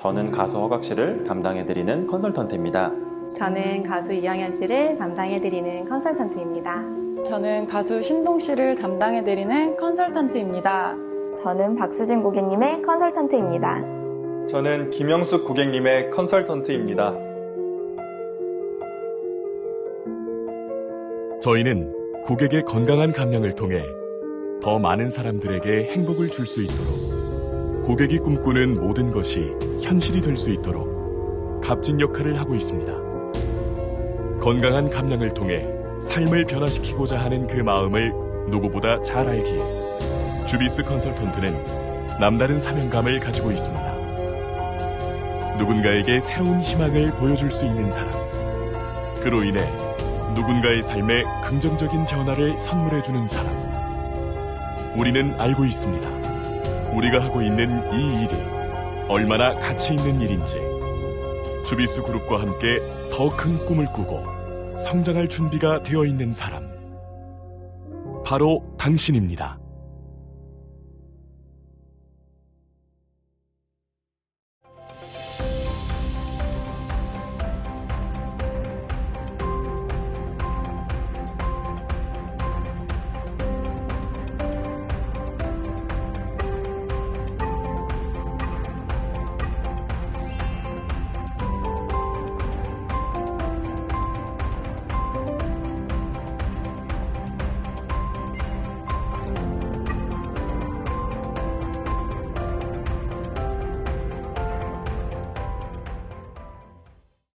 저는 가수 허각 씨를 담당해드리는 컨설턴트입니다. 저는 가수 이영현 씨를 담당해드리는 컨설턴트입니다. 저는 가수 신동 씨를 담당해드리는 컨설턴트입니다. 저는 박수진 고객님의 컨설턴트입니다. 저는 김영숙 고객님의 컨설턴트입니다. 저희는 고객의 건강한 감량을 통해 더 많은 사람들에게 행복을 줄 수 있도록 고객이 꿈꾸는 모든 것이 현실이 될 수 있도록 값진 역할을 하고 있습니다. 건강한 감량을 통해 삶을 변화시키고자 하는 그 마음을 누구보다 잘 알기에 주비스 컨설턴트는 남다른 사명감을 가지고 있습니다. 누군가에게 새로운 희망을 보여줄 수 있는 사람. 그로 인해 누군가의 삶에 긍정적인 변화를 선물해주는 사람. 우리는 알고 있습니다. 우리가 하고 있는 이 일이 얼마나 가치 있는 일인지. 주비스 그룹과 함께 더 큰 꿈을 꾸고 성장할 준비가 되어 있는 사람. 바로 당신입니다.